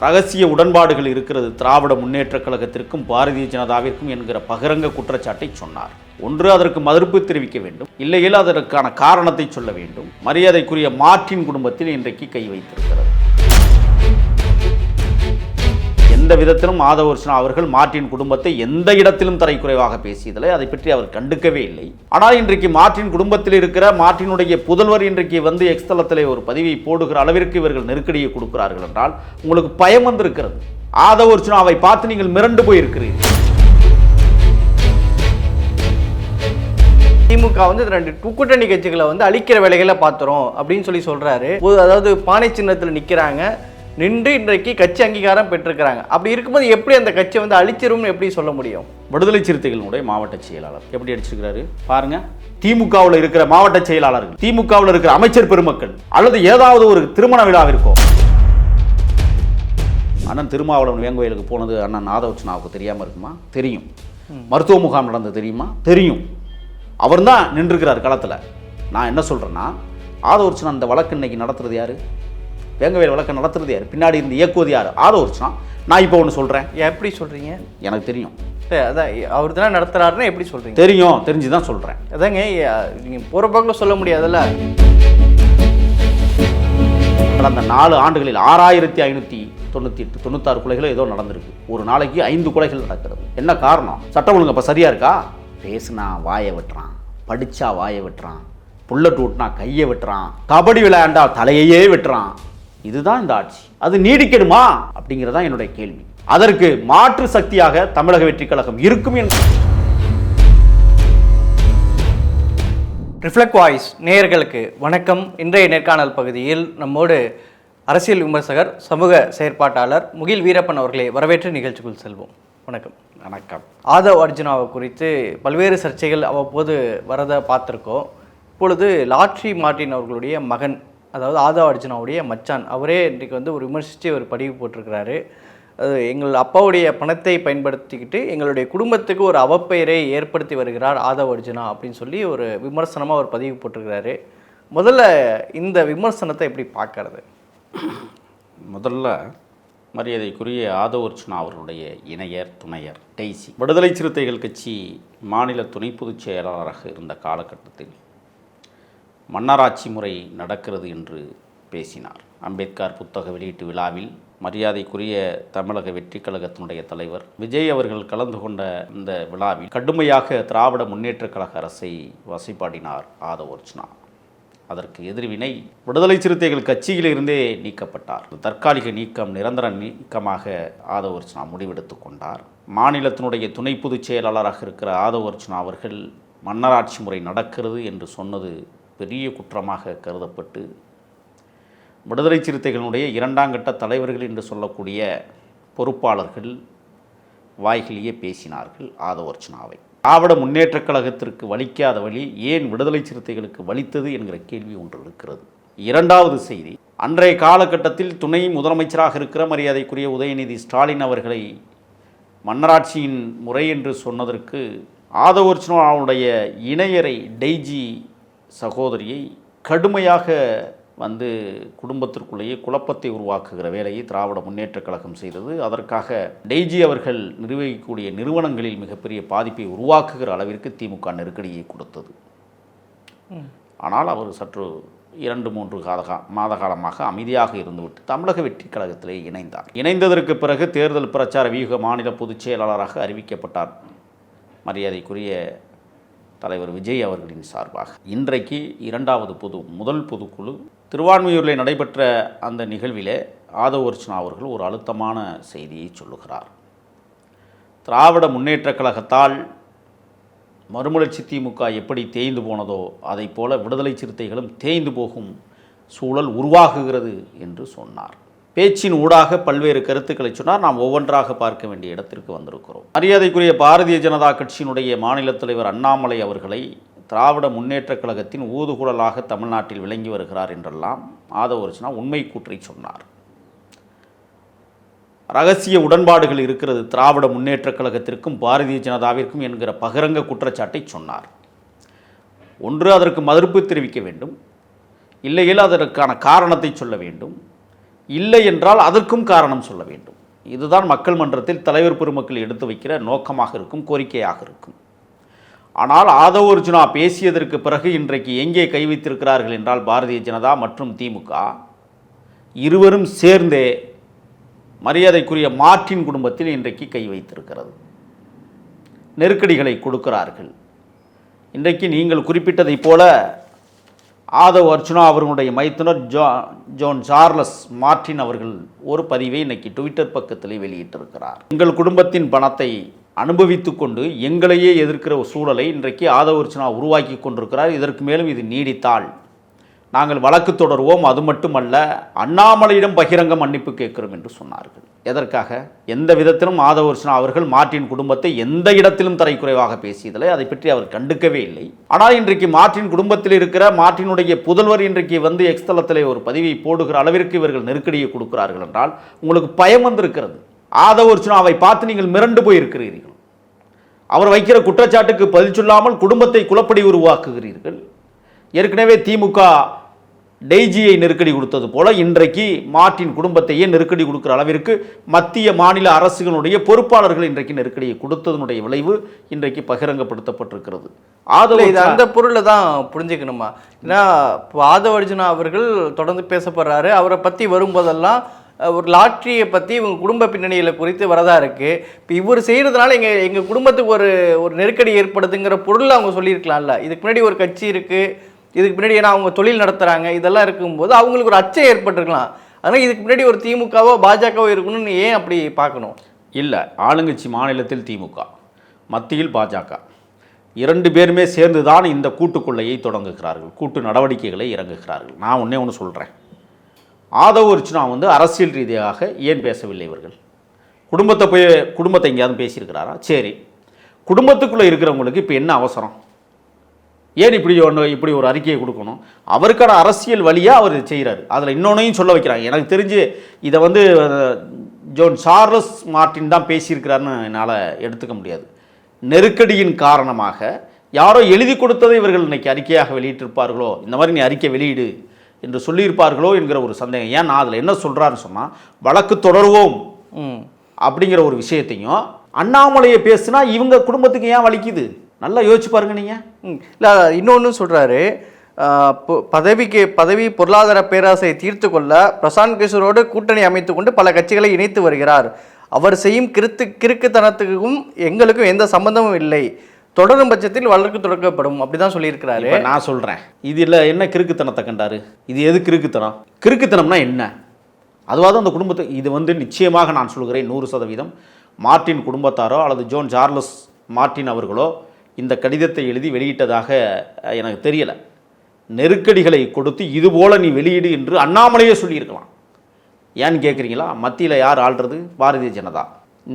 ரகசிய உடன்பாடுகள் இருக்கிறது. திராவிட முன்னேற்றக் கழகத்திற்கும் பாரதிய ஜனதாவிற்கும் என்கிற பகிரங்க குற்றச்சாட்டை சொன்னார். ஒன்று அதற்கு மதிப்பு தெரிவிக்க வேண்டும். இல்லையில் அதற்கான காரணத்தை சொல்ல வேண்டும். மரியாதைக்குரிய மார்ட்டின் குடும்பத்தில் இன்றைக்கு கை வைத்திருக்கிறது. எந்த விதத்திலும் ஆதவர்ஷனா அவர்கள் மார்ட்டின் குடும்பத்தை எந்த இடத்திலும் தரைக்குறைவாக பேசியதில்லை. அதை பற்றி அவர் கண்டுக்கவே இல்லை. ஆனால் இன்றைக்கு மார்ட்டின் குடும்பத்தில் இருக்கிற மார்ட்டினுடைய புதல்வர் இன்றைக்கு வந்து எக்ஸ்தலத்திலே ஒரு பதிவை போடுகிற அளவிற்கு இவர்கள் நெருக்கடியை கொடுக்கிறார்கள் என்றால் உங்களுக்கு பயம் வந்திருக்கிறது. ஆதவர்ஷனாவை பார்த்து நீங்கள் மிரண்டு போயிருக்கிறீர்கள். திமுக வந்து இந்த ரெண்டு கூட்டணி கட்சிகளை வந்து அழிக்கிற வேலைகளை பார்த்துறோம் அப்படின்னு சொல்லி சொல்றாரு. அதாவது பானை சின்னத்தில் நிற்கிறாங்க நின்று இன்றைக்கு கட்சி அங்கீகாரம் பெற்றிருக்கிறாங்க. அப்படி இருக்கும்போது எப்படி அந்த கட்சியை வந்து அழிச்சிரும்னு எப்படி சொல்ல முடியும்? விடுதலை சிறுத்தைகளுடைய மாவட்ட செயலாளர் எப்படி அடிச்சிருக்கிறாரு? பாருங்க. திமுகவில் இருக்கிற மாவட்ட செயலாளர்கள் திமுகவில் இருக்கிற அமைச்சர் பெருமக்கள் அல்லது ஏதாவது ஒரு திருமண விழாவிற்கோ. அண்ணன் திருமாவளவன் வேங்கோயிலுக்கு போனது அண்ணன் நாதவச்சனாவுக்கு தெரியாமல் இருக்குமா? தெரியும். மருத்துவ முகாம் நடந்தது தெரியுமா? தெரியும். அவர் தான் நின்றுக்கிறார் களத்தில். நான் என்ன சொல்கிறேன்னா ஆதவர்ச்சனா அந்த வழக்கு இன்னைக்கு நடத்துறது யாரு? வேங்கவேல் வழக்கு நடத்துறது யார்? பின்னாடி இருந்து இயக்குவது யார்? ஆதவர்ச்சனா நான் இப்போ ஒன்று சொல்கிறேன் எப்படி சொல்றீங்க? எனக்கு தெரியும். அதான் அவர் தானே நடத்துறாருன்னா எப்படி சொல்றீங்க? தெரியும் தெரிஞ்சு தான் சொல்கிறேன் அதாங்க அஹ், நீங்க போற போக்கில் சொல்ல முடியாதுல்ல? கடந்த நாலு ஆண்டுகளில் ஆறாயிரத்தி ஐநூற்றி தொண்ணூற்றி எட்டு தொண்ணூத்தாறு கொலைகளோ ஏதோ நடந்திருக்கு. ஒரு நாளைக்கு ஐந்து கொலைகள் நடக்கிறது. என்ன காரணம்? சட்டம் ஒழுங்கு அப்போ சரியா இருக்கா? பேசுனா வாயை வெட்டுறான் படிச்சா வாயை வெட்டுறான் புல்லட் ஊட்டினா கையை வெட்டுறான் கபடி விளையாண்டா தலையையே வெட்டுறான். இதுதான் இந்த ஆட்சி. அது நீடிக்கணுமா? அப்படிங்கிறதா என்னுடைய கேள்வி. அதற்கு மாற்று சக்தியாக தமிழக வெற்றி கழகம் இருக்கும் என்று ரிஃப்ளெக்ட் வாய்ஸ் நேயர்களுக்கு வணக்கம். இன்றைய நேர்காணல் பகுதியில் நம்மோடு அரசியல் விமர்சகர் சமூக செயற்பாட்டாளர் முகில் வீரப்பன் அவர்களை வரவேற்று நிகழ்ச்சிக்குள் செல்வோம். வணக்கம். வணக்கம். ஆதவ் அர்ஜுனாவை குறித்து பல்வேறு சர்ச்சைகள் அவ்வப்போது வரதை பார்த்துருக்கோம். இப்பொழுது லாட்ரி மார்ட்டின் அவர்களுடைய மகன் அதாவது ஆதவ் அர்ஜுனாவுடைய மச்சான். அவரே இன்றைக்கு வந்து ஒரு விமர்சித்து ஒரு பதிவு போட்டிருக்கிறாரு. அது எங்கள் அப்பாவுடைய பணத்தை பயன்படுத்திக்கிட்டு எங்களுடைய குடும்பத்துக்கு ஒரு அவப்பெயரை ஏற்படுத்தி வருகிறார் ஆதவ் அர்ஜுனா அப்படின்னு சொல்லி ஒரு விமர்சனமாக ஒரு பதிவு போட்டிருக்கிறாரு. முதல்ல இந்த விமர்சனத்தை எப்படி பார்க்கறது? முதல்ல மரியாதைக்குரிய ஆதவர்ச்சனா அவர்களுடைய இணையர் துணையர் டெய்சி. விடுதலை சிறுத்தைகள் கட்சி மாநில துணை பொதுச் செயலாளராக இருந்த காலகட்டத்தில் மன்னராட்சி முறை நடக்கிறது என்று பேசினார். அம்பேத்கர் புத்தக வெளியீட்டு விழாவில் மரியாதைக்குரிய தமிழக வெற்றி கழகத்தினுடைய தலைவர் விஜய் அவர்கள் கலந்து கொண்ட இந்த விழாவில் கடுமையாக திராவிட முன்னேற்றக் கழக அரசை வசைப்பாடினார் ஆதவர்ச்சனா அதற்கு எதிர்வினை விடுதலை சிறுத்தைகள் கட்சியிலிருந்தே நீக்கப்பட்டார். தற்காலிக நீக்கம் நிரந்தர நீக்கமாக ஆதவர்ச்சனா முடிவெடுத்து கொண்டார். மாநிலத்தினுடைய துணை பொதுச் செயலாளராக இருக்கிற ஆதவர்ச்சனா அவர்கள் மன்னராட்சி முறை நடக்கிறது என்று சொன்னது பெரிய குற்றமாக கருதப்பட்டு விடுதலை சிறுத்தைகளுடைய இரண்டாம் கட்ட தலைவர்கள் என்று சொல்லக்கூடிய பொறுப்பாளர்கள் வாய்களிலேயே பேசினார்கள் ஆதவர்ச்சனாவை. திராவிட முன்னேற்றக் கழகத்திற்கு வலிக்காத வழி ஏன் விடுதலை சிறுத்தைகளுக்கு வலித்தது என்கிற கேள்வி ஒன்று இருக்கிறது. இரண்டாவது செய்தி அன்றைய காலகட்டத்தில் துணை முதலமைச்சராக இருக்கிற மரியாதைக்குரிய உதயநிதி ஸ்டாலின் அவர்களை மன்னராட்சியின் முறை என்று சொன்னதற்கு ஆதவர்ச்சனாவுடைய இணையரை டெய்ஜி சகோதரியை கடுமையாக வந்து குடும்பத்திற்குள்ளேயே குழப்பத்தை உருவாக்குகிற வேலையை திராவிட முன்னேற்றக் கழகம் செய்தது. அதற்காக டெய்ஜி அவர்கள் நிர்வகிக்கக்கூடிய நிறுவனங்களில் மிகப்பெரிய பாதிப்பை உருவாக்குகிற அளவிற்கு திமுக நெருக்கடியை கொடுத்தது. ஆனால் அவர் சற்று இரண்டு மூன்று காத மாத காலமாக அமைதியாக இருந்துவிட்டு தமிழக வெற்றி கழகத்திலே இணைந்தார். இணைந்ததற்கு பிறகு தேர்தல் பிரச்சார வியூக மாநில பொதுச் செயலாளராக அறிவிக்கப்பட்டார். மரியாதைக்குரிய தலைவர் விஜய் அவர்களின் சார்பாக. இன்றைக்கு இரண்டாவது பொது முதல் பொதுக்குழு திருவான்மையூரில் நடைபெற்ற அந்த நிகழ்விலே ஆதவர்ச்சனா அவர்கள் ஒரு அழுத்தமான செய்தியை சொல்லுகிறார். திராவிட முன்னேற்றக் கழகத்தால் மறுமலர்ச்சி திமுக எப்படி தேய்ந்து போனதோ அதைப் போல விடுதலை சிறுத்தைகளும் தேய்ந்து போகும் சூழல் உருவாகுகிறது என்று சொன்னார். பேச்சின் ஊடாக பல்வேறு கருத்துக்களை சொன்னார். நாம் ஒவ்வொன்றாக பார்க்க வேண்டிய இடத்திற்கு வந்திருக்கிறோம். மரியாதைக்குரிய பாரதிய ஜனதா கட்சியினுடைய மாநில தலைவர் அண்ணாமலை அவர்களை திராவிட முன்னேற்றக் கழகத்தின் ஊதுகுழலாக தமிழ்நாட்டில் விளங்கி வருகிறார் என்றெல்லாம் ஆதவர்ச்சனா உண்மை கூற்றை சொன்னார். ரகசிய உடன்பாடுகள் இருக்கிறது திராவிட முன்னேற்றக் கழகத்திற்கும் பாரதிய ஜனதாவிற்கும் என்கிற பகிரங்க குற்றச்சாட்டை சொன்னார். ஒன்று அதற்கு மதிப்பு தெரிவிக்க வேண்டும். இல்லையில் அதற்கான காரணத்தை சொல்ல வேண்டும். இல்லை என்றால் அதற்கும் காரணம் சொல்ல வேண்டும். இதுதான் மக்கள் மன்றத்தில் தலைவர் பெருமக்கள் எடுத்து வைக்கிற நோக்கமாக இருக்கும் கோரிக்கையாக இருக்கும். ஆனால் ஆதவ் அர்ஜுனா பேசியதற்கு பிறகு இன்றைக்கு எங்கே கை வைத்திருக்கிறார்கள் என்றால் பாரதிய ஜனதா மற்றும் திமுக. இருவரும் சேர்ந்தே மரியாதைக்குரிய மார்ட்டின் குடும்பத்தில் இன்றைக்கு கை வைத்திருக்கிறது. நெருக்கடிகளை கொடுக்கிறார்கள். இன்றைக்கு நீங்கள் குறிப்பிட்டதைப் போல ஆதவ் அர்ச்சுனா அவர்களுடைய மைத்துனர் ஜோ ஜோன் சார்லஸ் மார்ட்டின் அவர்கள் ஒரு பதிவை இன்னைக்கு ட்விட்டர் பக்கத்தில் வெளியிட்டிருக்கிறார். எங்கள் குடும்பத்தின் பணத்தை அனுபவித்து கொண்டு எங்களையே எதிர்க்கிற சூழலை இன்றைக்கு ஆதவ அர்ச்சுனா உருவாக்கி கொண்டிருக்கிறார். இதற்கு மேலும் இது நீடித்தால் நாங்கள் வழக்கு தொடர்வோம் அது மட்டுமல்ல அண்ணாமலையிடம் பகிரங்க மன்னிப்பு கேட்கிறோம் என்று சொன்னார்கள். எதற்காக? எந்த விதத்திலும் ஆதவ அவர்கள் மார்ட்டின் குடும்பத்தை எந்த இடத்திலும் தரைக்குறைவாக பேசியதில்லை அதை பற்றி அவர் கண்டுக்கவே இல்லை. ஆனால் இன்றைக்கு மார்ட்டின் குடும்பத்தில் இருக்கிற மார்ட்டினுடைய புதல்வர் இன்றைக்கு வந்து எக்ஸ்தலத்தில் ஒரு பதிவை போடுகிற அளவிற்கு இவர்கள் நெருக்கடியை கொடுக்கிறார்கள் என்றால் உங்களுக்கு பயம் வந்திருக்கிறது. ஆதவ பார்த்து நீங்கள் மிரண்டு போயிருக்கிறீர்கள். அவர் வைக்கிற குற்றச்சாட்டுக்கு பதில் சொல்லாமல் குடும்பத்தை குலப்படி உருவாக்குகிறீர்கள். ஏற்கனவே திமுக டெய்ஜியை நெருக்கடி கொடுத்தது போல இன்றைக்கு மார்ட்டின் குடும்பத்தையே நெருக்கடி கொடுக்கிற அளவிற்கு மத்திய மாநில அரசுகளுடைய பொறுப்பாளர்கள் இன்றைக்கு நெருக்கடியை கொடுத்ததனுடைய விளைவு இன்றைக்கு பகிரங்கப்படுத்தப்பட்டிருக்கிறது. ஆதவ இது அந்த பொருளை தான் புரிஞ்சுக்கணுமா? ஏன்னா இப்போ ஆதவ அர்ஜுனா அவர்கள் தொடர்ந்து பேசப்படுறாரு. அவரை பற்றி வரும்போதெல்லாம் ஒரு லாட்ரியை பற்றி இவங்க குடும்ப பின்னணியில் குறித்து வரதா இருக்கு. இப்போ இவர் செய்கிறதுனால எங்கள் எங்கள் குடும்பத்துக்கு ஒரு ஒரு நெருக்கடி ஏற்படுதுங்கிற பொருளை அவங்க சொல்லியிருக்கலாம்ல. இதுக்கு முன்னாடி ஒரு கட்சி இருக்குது இதுக்கு பின்னாடி ஏன்னா அவங்க தொழில் நடத்துகிறாங்க இதெல்லாம் இருக்கும்போது அவங்களுக்கு ஒரு அச்சம் ஏற்பட்டிருக்கலாம். அதனால் இதுக்கு முன்னாடி ஒரு திமுகவோ பாஜகவோ இருக்கணும்னு ஏன் அப்படி பார்க்கணும்? இல்லை ஆளுங்கட்சி மாநிலத்தில் திமுக மத்தியில் பாஜக. இரண்டு பேருமே சேர்ந்து தான் இந்த கூட்டுக்கொள்ளையை தொடங்குகிறார்கள் கூட்டு நடவடிக்கைகளை இறங்குகிறார்கள். நான் ஒன்றே ஒன்று சொல்கிறேன் ஆதவ அர்ச்சுனா வந்து அரசியல் ரீதியாக ஏன் பேசவில்லை இவர்கள்? குடும்பத்தை போய் குடும்பத்தை எங்கேயாவது பேசியிருக்கிறாரா? சரி. குடும்பத்துக்குள்ளே இருக்கிறவங்களுக்கு இப்போ என்ன அவசரம்? ஏன் இப்படி ஒன்று இப்படி ஒரு அறிக்கையை கொடுக்கணும்? அவருக்கான அரசியல் வழியாக அவர் செய்கிறாரு அதில் இன்னொன்னையும் சொல்ல வைக்கிறாங்க. எனக்கு தெரிஞ்சு இதை வந்து ஜோன் சார்லஸ் மார்ட்டின் தான் பேசியிருக்கிறாருன்னு என்னால் எடுத்துக்க முடியாது. நெருக்கடியின் காரணமாக யாரோ எழுதி கொடுத்ததை இவர்கள் இன்னைக்கு அறிக்கையாக வெளியிட்டிருப்பார்களோ இந்த மாதிரி நீ அறிக்கை வெளியிடு என்று சொல்லியிருப்பார்களோ என்கிற ஒரு சந்தேகம். ஏன் நான் அதில் என்ன சொல்கிறாருன்னு சொன்னால் வழக்கு தொடருவோம் அப்படிங்கிற ஒரு விஷயத்தையும் அண்ணாமலையை பேசுனா இவங்க குடும்பத்துக்கு ஏன் வலிக்குது? நல்லா யோசிச்சு பாருங்க நீங்கள் ம். இல்ல இன்னொன்று பொ- பதவிக்கு பதவி பொருளாதார பேராசையை தீர்த்து கொள்ள பிரசாந்த் கிஷோரோடு கூட்டணி அமைத்துக் கொண்டு பல கட்சிகளை இணைத்து வருகிறார். அவர் செய்யும் கிறுத்து கிறுக்குத்தனத்துக்கும் எங்களுக்கும் எந்த சம்பந்தமும் இல்லை. தொடரும் பட்சத்தில் வழக்கு தொடக்கப்படும். அப்படிதான் சொல்லியிருக்கிறாரு. இப்போ நான் சொல்கிறேன் இதில் என்ன கிறுக்குத்தனத்தை கண்டாரு? இது எது கிறுக்குத்தனம்? கிறுக்குத்தனம்னா என்ன? அதுவாவது அந்த குடும்பத்தை இது வந்து நிச்சயமாக நான் சொல்கிறேன் நூறு சதவீதம். மார்ட்டின் குடும்பத்தாரோ அல்லது ஜோன் சார்லஸ் மார்ட்டின் அவர்களோ இந்த கடிதத்தை எழுதி வெளியிட்டதாக எனக்கு தெரியலை. நெருக்கடிகளை கொடுத்து இதுபோல் நீ வெளியிடு என்று அண்ணாமலையே சொல்லியிருக்கலாம். ஏன்னு கேட்குறீங்களா மத்தியில் யார் ஆள்றது? பாரதிய ஜனதா.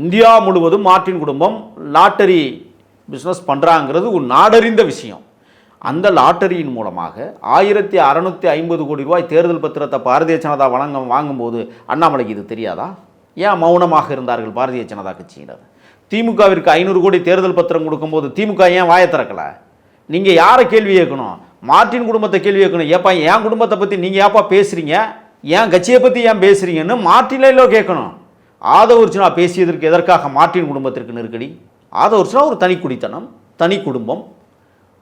இந்தியா முழுவதும் மார்ட்டின் குடும்பம் லாட்டரி பிஸ்னஸ் பண்ணுறாங்கிறது ஒரு நாடறிந்த விஷயம். அந்த லாட்டரியின் மூலமாக ஆயிரத்தி அறநூற்றி ஐம்பது கோடி ரூபாய் தேர்தல் பத்திரத்தை பாரதிய ஜனதா வழங்க வாங்கும்போது அண்ணாமலைக்கு இது தெரியாதா? ஏன் மௌனமாக இருந்தார்கள் பாரதிய ஜனதா கட்சியினர்? திமுகவிற்கு ஐநூறு கோடி தேர்தல் பத்திரம் கொடுக்கும்போது திமுக ஏன் வாயை திறக்கலை? நீங்கள் யாரை கேள்வி கேட்கணும் மார்ட்டின் குடும்பத்தை கேள்வி கேட்கணும் ஏப்பா என் குடும்பத்தை பற்றி நீங்கள் ஏப்பா பேசுகிறீங்க என் கட்சியை பற்றி ஏன் பேசுகிறீங்கன்னு மார்ட்டினிலோ கேட்கணும். ஆதவர்ச்சனா பேசியதற்கு எதற்காக மார்ட்டின் குடும்பத்திற்கு நெருக்கடி? ஆதவர்ச்சனா ஒரு தனி குடித்தனம் தனி குடும்பம்.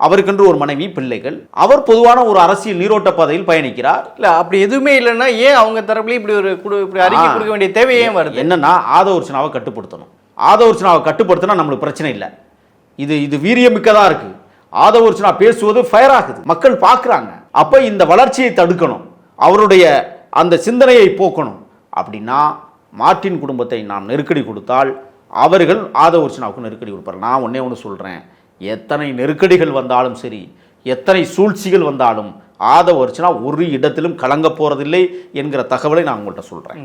அவருக்கென்று ஒரு மனைவி பிள்ளைகள். அவர் பொதுவான ஒரு அரசியல் நீரோட்ட பாதையில் பயணிக்கிறார். இல்ல அப்படி எதுவுமே இல்லைன்னா ஏன் அவங்க தரப்புலயும் இப்படி ஒரு இப்படி அறிக்கை. கொடுக்க வேண்டிய தேவை ஏன் வருது? என்னன்னா ஆதவர்ச்சனாவை கட்டுப்படுத்தணும். ஆதவர்ச்சனாவை கட்டுப்படுத்தினா நம்மளுக்கு பிரச்சனை இல்லை. இது இது வீரியமிக்கதாக இருக்குது ஆதவர்ச்சனா பேசுவது ஃபயர் ஆகுது. மக்கள் பார்க்குறாங்க அப்போ இந்த வளர்ச்சியை தடுக்கணும். அவருடைய அந்த சிந்தனையை போக்கணும். அப்படின்னா மார்ட்டின் குடும்பத்தை நாம் நெருக்கடி கொடுத்தால் அவர்கள் ஆதவர்ச்சனாவுக்கு நெருக்கடி கொடுப்பார் நான் ஒன்றே ஒன்று சொல்கிறேன் எத்தனை நெருக்கடிகள் வந்தாலும் சரி எத்தனை சூழ்ச்சிகள் வந்தாலும் ஆதவர்ச்சனா ஒரு இடத்திலும் கலங்க போகிறதில்லை என்கிற தகவலை நான் உங்கள்கிட்ட சொல்கிறேன்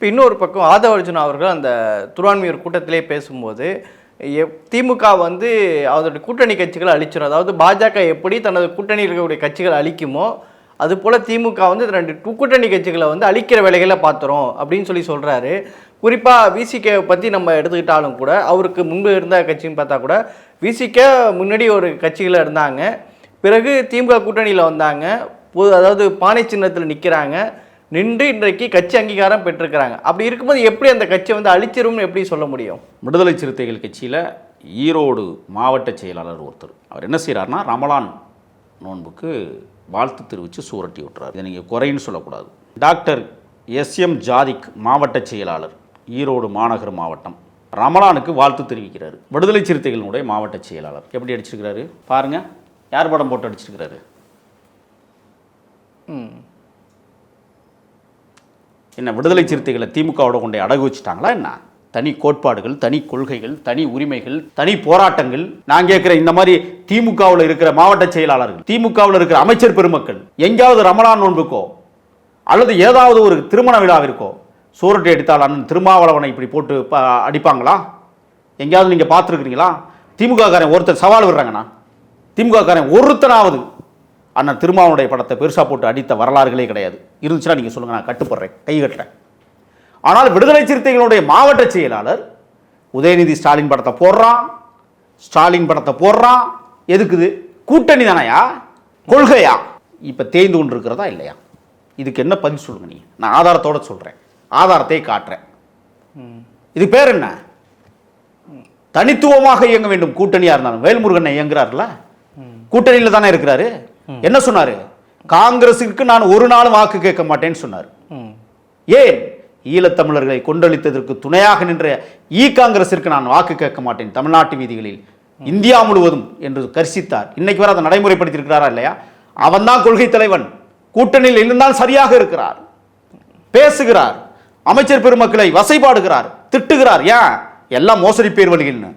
இப்போ இன்னொரு பக்கம் ஆதவ அர்ஜுனா அவர்கள் அந்த துருவான்மையூர் கூட்டத்திலே பேசும்போது எப்- திமுக வந்து அதோட கூட்டணி கட்சிகளை அழிச்சிடும் அதாவது பாஜக எப்படி தனது கூட்டணியில் இருக்கக்கூடிய கட்சிகளை அழிக்குமோ அது போல் திமுக வந்து ரெண்டு கூட்டணி கட்சிகளை வந்து அழிக்கிற வேலைகளை பார்த்துரும் அப்படின்னு சொல்லி சொல்கிறாரு குறிப்பாக விசிகே பற்றி நம்ம எடுத்துக்கிட்டாலும் கூட அவருக்கு முன்பு இருந்த கட்சின்னு பார்த்தா கூட விசிகே முன்னாடி ஒரு கட்சிகளில் இருந்தாங்க. பிறகு திமுக கூட்டணியில் வந்தாங்க. அதாவது பானை சின்னத்தில் நிற்கிறாங்க நின்று இன்றைக்கு கட்சி அங்கீகாரம் பெற்றிருக்கிறாங்க. அப்படி இருக்கும்போது எப்படி அந்த கட்சியை வந்து அழிச்சிரும்னு எப்படி சொல்ல முடியும்? விடுதலை சிறுத்தைகள் கட்சியில் ஈரோடு மாவட்ட செயலாளர் ஒருத்தர். அவர் என்ன செய்கிறாருன்னா ரமலான் நோன்புக்கு வாழ்த்து தெரிவித்து சூரட்டி விட்டுறாரு. இதை நீங்கள் குறைன்னு சொல்லக்கூடாது. டாக்டர் எஸ்எம் ஜாதிக் மாவட்ட செயலாளர் ஈரோடு மாநகர் மாவட்டம் ரமலானுக்கு வாழ்த்து தெரிவிக்கிறாரு. விடுதலை சிறுத்தைகளினுடைய மாவட்ட செயலாளர். எப்படி அடிச்சிருக்கிறாரு? பாருங்க. யார் படம் போட்டு அடிச்சிருக்கிறாரு? ம். என்ன விடுதலை சிறுத்தைகளை திமுகவோட கொண்டே அடகு வச்சுட்டாங்களா என்ன? தனி கோட்பாடுகள் தனி கொள்கைகள் தனி உரிமைகள் தனி போராட்டங்கள். நான் கேட்குற இந்த மாதிரி திமுகவில் இருக்கிற மாவட்ட செயலாளர்கள் திமுகவில் இருக்கிற அமைச்சர் பெருமக்கள் எங்கேயாவது ரமலான் நோன்புக்கோ அல்லது ஏதாவது ஒரு திருமண விழாவிற்கோ சூரட்டை அடித்தால் அண்ணன் திருமாவளவனை இப்படி போட்டு அடிப்பாங்களா? எங்கேயாவது நீங்கள் பார்த்துருக்குறீங்களா? திமுக காரன் ஒருத்தர் சவால் விடுறாங்கண்ணா திமுக காரன் ஒருத்தனாவது அண்ணன் திருமாவனுடைய படத்தை பெருசாக போட்டு அடித்த வரலாறுகளே கிடையாது. இருந்துச்சுன்னா நீங்கள் சொல்லுங்கள் நான் கட்டுப்படுறேன் கை கட்டுறேன். ஆனால் விடுதலை சிறுத்தைகளுடைய மாவட்ட செயலாளர் உதயநிதி ஸ்டாலின் படத்தை போடுறான் ஸ்டாலின் படத்தை போடுறான். எதுக்குது கூட்டணி தானையா? கொள்கையா? இப்போ தேய்ந்து கொண்டு இருக்கிறதா இல்லையா? இதுக்கு என்ன பதில் சொல்லுங்க நீ நான் ஆதாரத்தோட சொல்கிறேன் ஆதாரத்தை காட்டுறேன். இது பேர் என்ன? தனித்துவமாக இயங்க வேண்டும் கூட்டணியா இருந்தாலும். வேல்முருகன் இயங்குறாருல கூட்டணியில் தானே இருக்கிறாரு? என்ன சொன்னாரு? காங்கிரஸுக்கு நான் ஒரு நாளும் வாக்கு கேட்க மாட்டேன்னு சொன்னார். ஏன்? ஈழத்தமிழர்களை கொண்டளித்ததற்கு துணையாக நின்ற ஈ காங்கிரசிற்கு நான் வாக்கு கேட்க மாட்டேன் தமிழ்நாட்டு வீதிகளில். இந்தியா முழுவதும் என்று கர்சித்தார். இன்னைக்கு வரை அதை நடைமுறைப்படுத்தியிருக்கிறாரா இல்லையா? அவன்தான் கொள்கை தலைவன். கூட்டணியில் இருந்தால் சரியாக இருக்கிறார். பேசுகிறார். அமைச்சர் பெருமக்களை வசைபாடுகிறார். திட்டுகிறார். ஏன்? எல்லாம் மோசடி பேர் வழிகள்னு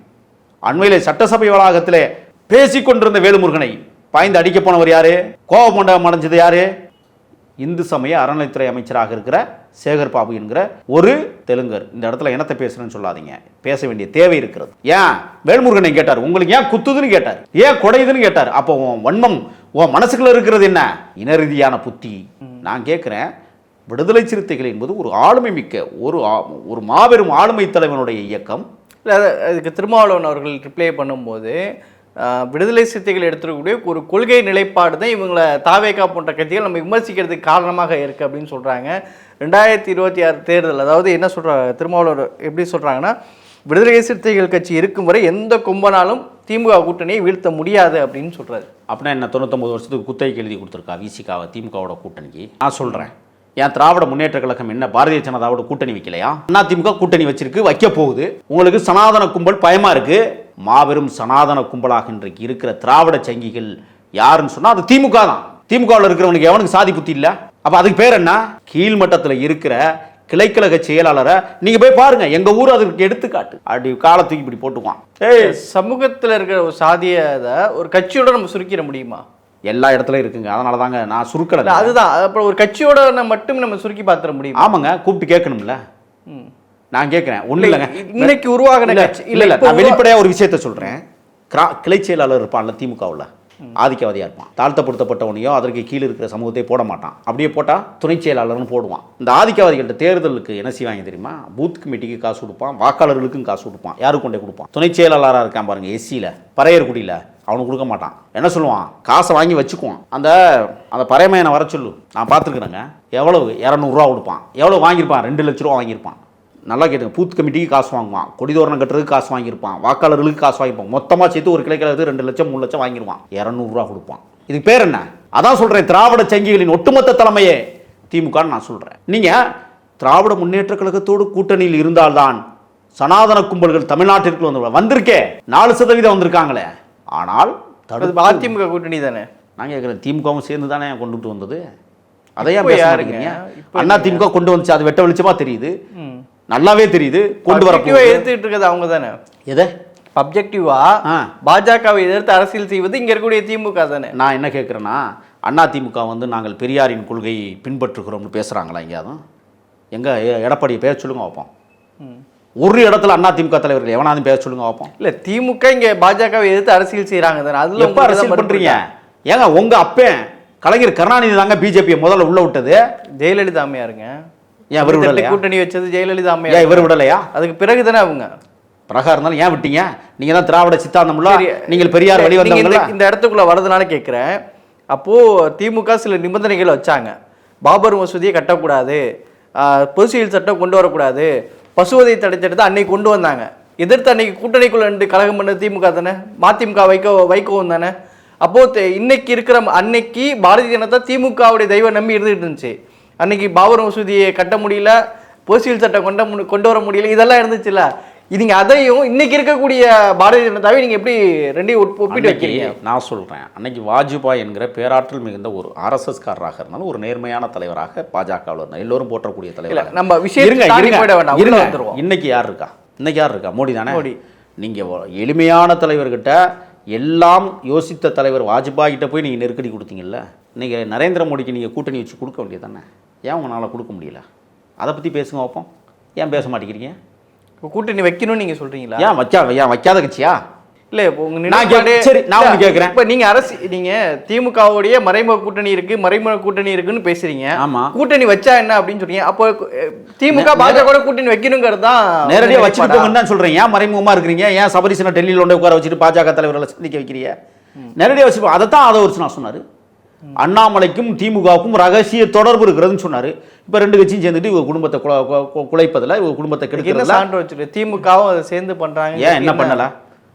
அண்மையிலே சட்டசபை வளாகத்திலே பேசிக் கொண்டிருந்த வேலுமுருகனை பாய்ந்து அடிக்க போனவர் யார்? கோபமண்டபம் அடைஞ்சது யார்? இந்து சமய அறநிலைத்துறை அமைச்சராக இருக்கிற சேகர் பாபு என்கிற ஒரு தெலுங்கர். இந்த இடத்துல என்னத்தை பேசுறேன்னு சொல்லாதீங்க. பேச வேண்டிய தேவை இருக்கிறது. ஏன்? வேல்முருகனை கேட்டார். உங்களுக்கு ஏன் குத்துதுன்னு கேட்டார். ஏன் குடையுதுன்னு கேட்டார். அப்போ உன் வன்மம் உன் மனசுக்குள்ள இருக்கிறது என்ன? இனரீதியான புத்தி. நான் கேட்குறேன் விடுதலை சிறுத்தைகள் என்பது ஒரு ஆளுமை மிக்க ஒரு ஒரு மாபெரும் ஆளுமை தலைவனுடைய இயக்கம். இல்லை அதுக்கு திருமாவளவன் அவர்கள் ரிப்ளை பண்ணும்போது விடுதலை சிறுத்தைகள் எடுத்துக்கூடிய ஒரு கொள்கை நிலைப்பாடு தான் இவங்களை தாவேகா போன்ற கட்சிகள் நம்ம விமர்சிக்கிறதுக்கு காரணமாக இருக்குது அப்படின்னு சொல்கிறாங்க ரெண்டாயிரத்தி இருபத்தி ஆறு தேர்தல் அதாவது என்ன சொல்கிற திருமாவளவர் எப்படி சொல்கிறாங்கன்னா விடுதலை சிறுத்தைகள் கட்சி இருக்கும் வரை எந்த கொம்பனாலும் திமுக கூட்டணியை வீழ்த்த முடியாது அப்படின்னு சொல்கிறாரு அப்படின்னா என்ன தொண்ணூத்தொம்பது வருஷத்துக்கு குத்தகைக்கு எழுதி கொடுத்துருக்கா விசிகாவை திமுகவோட கூட்டணிக்கு? நான் சொல்கிறேன் ஏன் திராவிட முன்னேற்ற கழகம் என்ன பாரதிய ஜனதாவோட கூட்டணி வைக்கலையா? அதிமுக திமுக கூட்டணி வச்சிருக்கு வைக்க போகுது. உங்களுக்கு சனாதன கும்பல் பயமா இருக்கு. மாபெரும் சனாதன கும்பலாக இன்றைக்கு இருக்கிற திராவிட சங்கிகள் யாருன்னு சொன்னா அது திமுக தான். திமுகவில் இருக்கிறவனுக்கு எவனுக்கு சாதி புத்தி இல்ல? அப்ப அதுக்கு பேர் என்ன? கீழ்மட்டத்தில் இருக்கிற கிளைக்கழக செயலாளரை நீங்க போய் பாருங்க. எங்க ஊர் அதற்கு எடுத்துக்காட்டு. அப்படி காலத்துக்கு இப்படி போட்டுக்குவான். ஏய் சமூகத்தில் இருக்கிற ஒரு சாதிய ஒரு கட்சியோட நம்ம சுருக்கிட முடியுமா? எல்லா இடத்துலயும் இருக்குங்க. அதனால தாங்க நான் சுருக்கலை. அதுதான். அப்புறம் ஒரு கட்சியோட மட்டும் நம்ம சுருக்கி பார்த்துட முடியுமா? ஆமாங்க. கூப்பிட்டு கேட்கணும்ல. ம். நான் கேட்குறேன் ஒன்றும் இல்லைங்க. இன்னைக்கு உருவாகின கட்சி இல்ல இல்ல நான் வெளிப்படையா ஒரு விஷயத்த சொல்றேன். கிரா கிளை செயலாளர் இருப்பான்ல திமுகவில். ஆதிக்கவாதியா இருப்பான். தாழ்த்தப்படுத்தப்பட்டவனையோ அதற்கு கீழே இருக்கிற சமூகத்தை போட மாட்டான். அப்படியே போட்டா துணை செயலாளர்னு போடுவான். இந்த ஆதிக்கவாதிகள்ட்ட தேர்தலுக்கு என்ன செய்வாங்க தெரியுமா? பூத் கமிட்டிக்கு காசு கொடுப்பான் வாக்காளர்களுக்கும் காசு கொடுப்பான். யாருக்கு கொண்டே கொடுப்பான்? துணை செயலாளராக இருக்கான் பாருங்க எஸ்சியில் பறையர்குடியில். அவனுக்கு கொடுக்க மாட்டான். என்ன சொல்லுவான்? காசை வாங்கி வச்சுக்குவான். அந்த அந்த பறையமையனை வர சொல்லு. நான் பார்த்துருக்குறேங்க. எவ்வளவு? இரநூறுவா கொடுப்பான். எவ்வளோ வாங்கியிருப்பான்? ரெண்டு லட்ச ரூபா வாங்கியிருப்பான். நல்லா கேட்டுங்க. பூத் கமிட்டிக்கு காசு வாங்குவான். கொடிதோரணம் கட்டுறதுக்கு காசு வாங்கியிருப்பான். வாக்காளர்களுக்கு காசு வாங்கிப்பான் மொத்தமாக சேர்த்து ஒரு கிளைக்கிறது ரெண்டு லட்சம் மூணு லட்சம் வாங்கிடுவான் இரநூறுவா கொடுப்பான். இதுக்கு பேர் என்ன? அதான் சொல்கிறேன் திராவிட சங்கிகளின் ஒட்டுமொத்த தலைமையே. திமுகன்னு நான் சொல்கிறேன் நீங்கள் திராவிட முன்னேற்ற கழகத்தோடு கூட்டணியில் இருந்தால்தான் சனாதன கும்பல்கள் தமிழ்நாட்டிற்கு வந்து வந்திருக்கே. நாலு சதவீதம் வந்திருக்காங்களே. ஆனால் தடுப்பு அதிமுக கூட்டணி தானே? நான் கேட்குறேன் திமுகவும் சேர்ந்து தானே கொண்டுட்டு வந்தது? அதையா யாருங்க? அண்ணா திமுக கொண்டு வந்துச்சு அது வெட்ட வெளிச்சமா தெரியுது. நல்லாவே தெரியுது கொண்டு வர எதிர்த்துட்டு இருக்கிறது அவங்க தானே? எதை? அப்ஜெக்டிவா ஆ. பாஜகவை எதிர்த்து அரசியல் செய்வது இங்க இருக்கக்கூடிய திமுக தானே? நான் என்ன கேட்குறேன்னா அண்ணா திமுக வந்து நாங்கள் பெரியாரின் கொள்கையை பின்பற்றுகிறோம்னு பேசுகிறாங்களா எங்கேயாவது? எங்க எ- எடப்பாடியை பேச சொல்லுங்க வைப்போம் ம். ஒரு இடத்துல அண்ணா திமுக தலைவர்கள் எவனாவது பேச சொல்லுங்க வைப்போம் இல்ல திமுக இங்க பாஜகவை எதிர்த்து அரசியல் செய்யறாங்க தானே. அதுல எப்போ அரசியல் தான் பண்றீங்க? ஏங்க உங்க அப்பன் கலைஞர் கருணாநிதி தாங்க பிஜேபியை முதல்ல உள்ள விட்டது. ஜெயலலிதா அம்மையாருங்க. ஏன் இவர் விடலையா? கூட்டணி வச்சது ஜெயலலிதா ஏன் அம்மையார் இவர் விடலையா? அதுக்கு பிறகு தானே அவங்க. பிரகா இருந்தாலும் ஏன் விட்டீங்க? நீங்க தான் திராவிட சித்தாந்தம்ல நீங்கள் பெரியார் வழி நீங்க இந்த- இடத்துக்குள்ள வரதுனால கேட்குறேன் அப்போ திமுக சில நிபந்தனைகள் வச்சாங்க. பாபர் மசூதியை கட்டக்கூடாது. பொதுசியல் சட்டம் கொண்டு வரக்கூடாது. பசுவதை தடை சட்டத்தை அன்னைக்கு கொண்டு வந்தாங்க. எதிர்த்து அன்னைக்கு கூட்டணிக்குள்ள ரெண்டு கழகம் பண்ண திமுக தானே? மதிமுக வைகோ வைகோவும் தானே? அப்போ தெ- இன்னைக்கு இருக்கிற அன்னைக்கு பாரதிய ஜனதா திமுகவுடைய தெய்வம் நம்பி இருந்துகிட்டு இருந்துச்சு. அன்னைக்கு பாபர் மசூதியை கட்ட முடியல பொதுசியல் சட்டம் கொண்ட கொண்டு வர முடியல இதெல்லாம் இருந்துச்சுல்ல? நீங்க அதையும் இன்னைக்கு இருக்கக்கூடிய பாரதிய ஜனதாவை நீங்க எப்படி ரெண்டையும் ஒப்~ ஒப்பிட்டு வைக்கிறீங்க? நான் சொல்கிறேன் அன்னைக்கு வாஜ்பாய் என்கிற பேராற்றல் மிகுந்த ஒரு ஆர்எஸ்எஸ் காரராக இருந்தாலும் ஒரு நேர்மையான தலைவராக பாஜகவில் இருந்தார் எல்லோரும் போற்றக்கூடிய இல்ல தலைவர் நம்ம வந்துருவோம். இன்னைக்கு யார் இருக்கா? இன்னைக்கு யார் இருக்கா? மோடி தானே? மோடி. நீங்க எளிமையான தலைவர்கிட்ட எல்லாம் யோசித்த தலைவர் வாஜ்பாய் கிட்ட போய் நீங்க நெருக்கடி கொடுத்தீங்கல்ல? இன்னைக்கு நரேந்திர மோடிக்கு நீங்க கூட்டணி வச்சு கொடுக்க வேண்டியது தானே ஏன் உங்களால கொடுக்க முடியல? அதை பத்தி பேசுங்க வைப்போம் ஏன் பேச மாட்டேங்கிறீங்க? கூட்டணி வைக்கணும்னு நீங்க சொல்றீங்களா? ஏன் வைக்கா ஏன் வைக்காத கட்சியா? இல்ல இப்போ உங்க நான் நிலைப்பாடு சரி, நான் இல்ல, கேக்குறேன். இப்ப நீங்க அரசு நீங்க திமுகவுடைய மறைமுக கூட்டணி இருக்கு மறைமுக கூட்டணி இருக்குன்னு பேசுறீங்க. ஆமா. கூட்டணி வச்சா என்ன அப்படின்னு சொல்றீங்க? அப்போ திமுக பாஜக கூட கூட்டணி வைக்கணுங்கிறது தான் நேரடியாக? போங்கன்னு தான் சொல்கிறேன் ஏன் மறைமுகமாக இருக்கிறீங்க? ஏன் சபரிசனை டெல்லியில் கொண்டு உட்கார வச்சுட்டு பாஜக தலைவர்களை சந்திக்க வைக்கிறீங்க? நேரடியாக வச்சுட்டு அதை தான் ஆதவரிச்சு நான் சொன்னார். அண்ணாமலைக்கும் திமுகவுக்கும் ரகசிய தொடர்பு இருக்கிறதுன்னு சொன்னார். இப்போ ரெண்டு கட்சியும் சேர்ந்துட்டு இவங்க குடும்பத்தை குலைப்பதில் இவங்க குடும்பத்தை கெடுக்கிறதுல திமுகவும் அதை சேர்ந்து பண்றாங்க. ஏன் என்ன பண்ணல?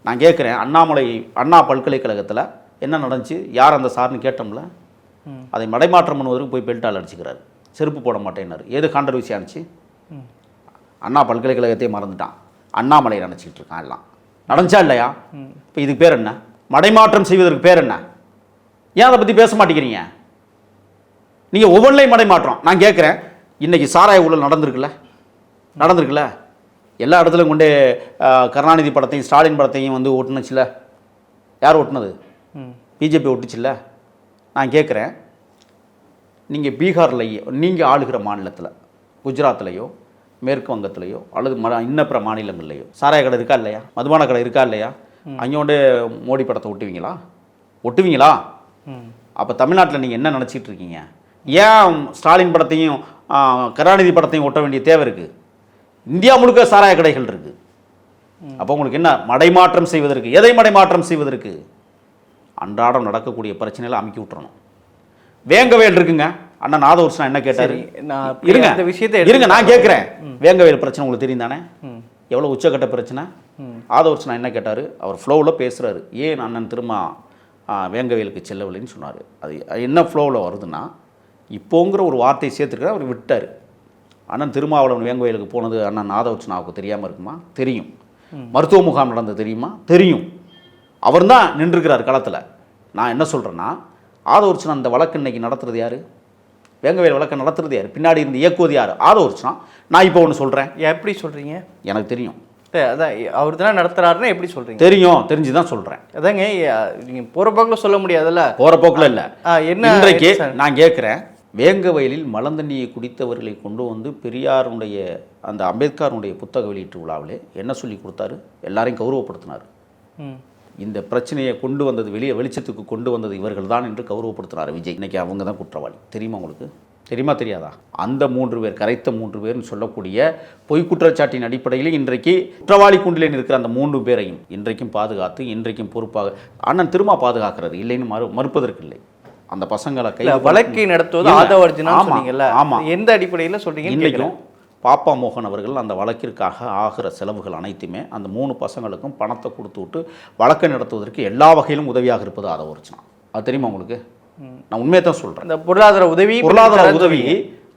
நான் கேட்குறேன் அண்ணாமலை அண்ணா பல்கலைக்கழகத்தில் என்ன நடந்துச்சு? யார் அந்த சார்னு கேட்டோம்ல? அதை மடைமாற்றம் பண்ணுவதற்கு போய் பெல்ட்டால் அடிச்சுக்கிறாரு. செருப்பு போட மாட்டேன்னாரு. ஏது கான்ட்ரவர்சி ஆனிச்சு அண்ணா பல்கலைக்கழகத்தையே மறந்துட்டான். அண்ணாமலை நினச்சிக்கிட்டு இருக்கான் எல்லாம். நடந்துச்சா இல்லையா? இப்போ இதுக்கு பேர் என்ன? மடைமாற்றம் செய்வதற்கு பேர் என்ன? ஏன் அதை பற்றி பேச மாட்டேங்கிறீங்க? நீங்கள் ஒவ்வொன்றையும் மடைமாற்றம். நான் கேட்குறேன் இன்னைக்கு சாராய ஊழல் நடந்திருக்குல்ல? நடந்திருக்குல்ல? எல்லா இடத்துலையும் கொண்டு கருணாநிதி படத்தையும் ஸ்டாலின் படத்தையும் வந்து ஒட்டுனுச்சுல யார் ஒட்டுனது. பிஜேபி ஒட்டுச்சுல்ல நான் கேட்குறேன் நீங்கள் பீகார்லையோ நீங்கள் ஆளுகிற மாநிலத்தில் குஜராத்லேயோ மேற்கு வங்கத்திலேயோ அல்லது ம இன்னப்பிற மாநிலங்கள்லையோ சாராய கடை இருக்கா இல்லையா? மதுபான கடை இருக்கா இல்லையா? அங்கே கொண்டு மோடி படத்தை ஒட்டுவீங்களா? ஒட்டுவீங்களா. அப்போ தமிழ்நாட்டில் நீங்கள் என்ன நினச்சிட்டு இருக்கீங்க? ஏன் ஸ்டாலின் படத்தையும் கருணாநிதி படத்தையும் ஒட்ட வேண்டிய தேவை இருக்குது இந்தியா முழுக்க சாராய கடைகள் இருக்குது அப்போ உங்களுக்கு என்ன? மடைமாற்றம் செய்வதற்கு. எதை மடைமாற்றம் செய்வதற்கு? அன்றாடம் நடக்கக்கூடிய பிரச்சனைகளை அமுக்கி விட்டுறணும். வேங்கவேல் இருக்குங்க. அண்ணன் நாதவர்ஷன் என்ன கேட்டாரு? இருங்க. அந்த விஷயத்தை இருங்க நான் கேட்குறேன். வேங்கவேல் பிரச்சனை உங்களுக்கு தெரியும் தானே. எவ்வளோ உச்சக்கட்ட பிரச்சனை? ஆதவர்ஷன் என்ன கேட்டார்? அவர் ஃப்ளோவில் பேசுகிறாரு ஏன் அண்ணன் திரும்ப வேங்கவேலுக்கு செல்லவில்லைன்னு சொன்னார். அது என்ன ஃப்ளோவில் வருதுன்னா இப்போங்கிற ஒரு வார்த்தையை சேர்த்துருக்காரு அவர் விட்டார். அண்ணன் திருமாவளவன் வேங்கவேலுக்கு போனது அண்ணன் ஆதவர்ஷனாவுக்கு தெரியாமல் இருக்குமா? தெரியும். மருத்துவ முகாம் நடந்தது தெரியுமா? தெரியும். அவர் தான் நின்றுக்கிறார் களத்தில். நான் என்ன சொல்கிறேன்னா ஆதவர்ஷன் அந்த வழக்கு இன்னைக்கு நடத்துறது யார்? வேங்கவேல் வழக்கை நடத்துறது யார்? பின்னாடி இருந்து இயக்குவது யார்? ஆதவர்ஷனா நான் இப்போ ஒன்று சொல்கிறேன் எப்படி சொல்றீங்க? எனக்கு தெரியும். அதான் அவர் தானே நடத்துறாருன்னா எப்படி சொல்றீங்க? தெரியும். தெரிஞ்சு தான் சொல்கிறேன் அதாங்க அஹ், நீங்க போற போக்குல சொல்ல முடியாதுல்ல? போகிற போக்கில் இல்லை. என்ன? இன்றைக்கு? நான் கேட்குறேன் வேங்க வயலில் மலந்தண்ணியை குடித்தவர்களை கொண்டு வந்து பெரியாருடைய அந்த அம்பேத்கருடைய புத்தக வெளியீட்டு விழாவிலே என்ன சொல்லி கொடுத்தாரு? எல்லாரையும் கௌரவப்படுத்தினார். இந்த பிரச்சனையை கொண்டு வந்தது வெளியே வெளிச்சத்துக்கு கொண்டு வந்தது இவர்கள் தான் என்று கௌரவப்படுத்தினார் விஜய். இன்னைக்கு அவங்க தான் குற்றவாளி. தெரியுமா உங்களுக்கு? தெரியுமா தெரியாதா? அந்த மூன்று பேர் கரைத்த மூன்று பேர்னு சொல்லக்கூடிய பொய் குற்றச்சாட்டின் அடிப்படையில் இன்றைக்கு குற்றவாளி குண்டிலே இருக்கிற அந்த மூன்று பேரையும் இன்றைக்கும் பாதுகாத்து இன்றைக்கும் பொறுப்பாக அண்ணன் திரும்ப பாதுகாக்கிறார் இல்லைன்னு மறு மறுப்பதற்கு இல்லை அந்த பசங்களை இல்ல கை வழக்கை நடத்துவது இல்ல. ஆதவர்ஜனா ஆமா, சொன்னீங்கல்ல ஆமா. எந்த அடிப்படையில சொல்றீங்கன்னு இன்றைக்கும். பாப்பா மோகன் அவர்கள் அந்த வழக்கிற்காக ஆகிற செலவுகள் அனைத்துமே அந்த மூணு பசங்களுக்கும் பணத்தை கொடுத்து விட்டு வழக்கை நடத்துவதற்கு எல்லா வகையிலும் உதவியாக இருப்பது அதை ஒரிச்சினா அது தெரியுமா உங்களுக்கு? நான் உண்மையை தான் சொல்கிறேன் அந்த பொருளாதார உதவி பொருளாதார உதவி.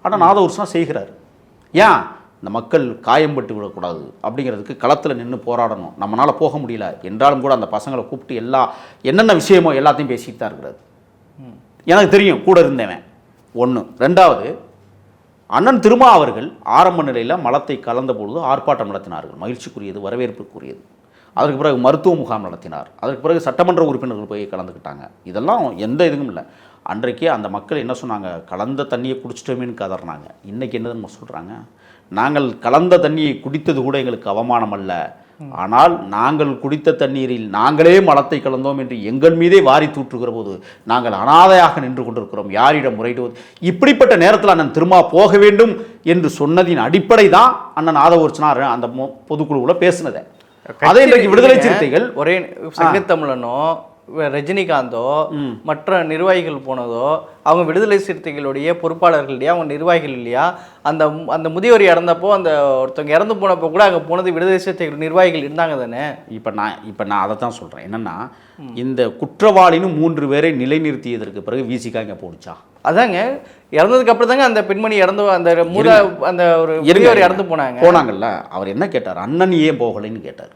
ஆனால் நாதவர்ஷனா செய்கிறார். ஏன்? இந்த மக்கள் காயம்பட்டு விடக்கூடாது அப்படிங்கிறதுக்கு களத்தில் நின்று போராடணும். நம்மளால் போக முடியல. என்றாலும் கூட அந்த பசங்களை கூப்பிட்டு எல்லா என்னென்ன விஷயமோ எல்லாத்தையும் பேசிட்டு தான் இருக்கிறாரு. எனக்கு தெரியும் கூட இருந்தவன். ஒன்று ரெண்டாவது அண்ணன் திருமா அவர்கள் ஆரம்ப நிலையில் மலத்தை கலந்த பொழுது ஆர்ப்பாட்டம் நடத்தினார்கள். மகிழ்ச்சிக்குரியது வரவேற்புக்குரியது. அதற்கு பிறகு மருத்துவ முகாம் நடத்தினார். அதற்கு பிறகு சட்டமன்ற உறுப்பினர்கள் போய் கலந்துக்கிட்டாங்க. இதெல்லாம் எந்த இதுவும் இல்லை. அன்றைக்கே அந்த மக்கள் என்ன சொன்னாங்க? கலந்த தண்ணியை குடிச்சிட்டோமேன்னு கதறினாங்க. இன்றைக்கி என்னதுன்னு சொல்கிறாங்க நாங்கள் கலந்த தண்ணியை குடித்தது கூட எங்களுக்கு அவமானம் அல்ல. ஆனால் நாங்கள் குடித்த தண்ணீரில் நாங்களே மலத்தை கலந்தோம் என்று எங்கள் மீதே வாரி தூற்றுகிற போது நாங்கள் அனாதையாக நின்று கொண்டிருக்கிறோம். யாரிடம் முறையிடுவது? இப்படிப்பட்ட நேரத்தில் அண்ணன் திரும்ப போக வேண்டும் என்று சொன்னதின் அடிப்படை தான் அண்ணன் ஆதவர்ச்சனார் அந்த பொதுக்குழுவில் பேசினதை. அதே இன்றைக்கு விடுதலை சிறுத்தைகள் ஒரே சங்கத்தமிழனும் ரஜினிகாந்தோ மற்ற நிர்வாகிகள் போனதோ அவங்க விடுதலை சிறுத்தைகளுடைய பொறுப்பாளர்கள் இல்லையா அவங்க நிர்வாகிகள் இல்லையா? அந்த அந்த முதியவர் இறந்தப்போ அந்த ஒருத்தவங்க இறந்து போனப்போ கூட அங்கே போனது விடுதலை சிறுத்தைகள் நிர்வாகிகள் இருந்தாங்க தானே? இப்போ நான் இப்போ நான் அதை தான் சொல்கிறேன் என்னென்னா இந்த குற்றவாளின்னு மூன்று பேரை நிலைநிறுத்தியதற்கு பிறகு விசிகா இங்கே போணுச்சா அதாங்க. இறந்ததுக்கு அப்புறம் தாங்க அந்த பெண்மணி இறந்து அந்த மூத அந்த ஒரு இறந்து போனாங்க. போனாங்கல்ல அவர் என்ன கேட்டார்? அண்ணன் ஏன் போகலைன்னு கேட்டார்.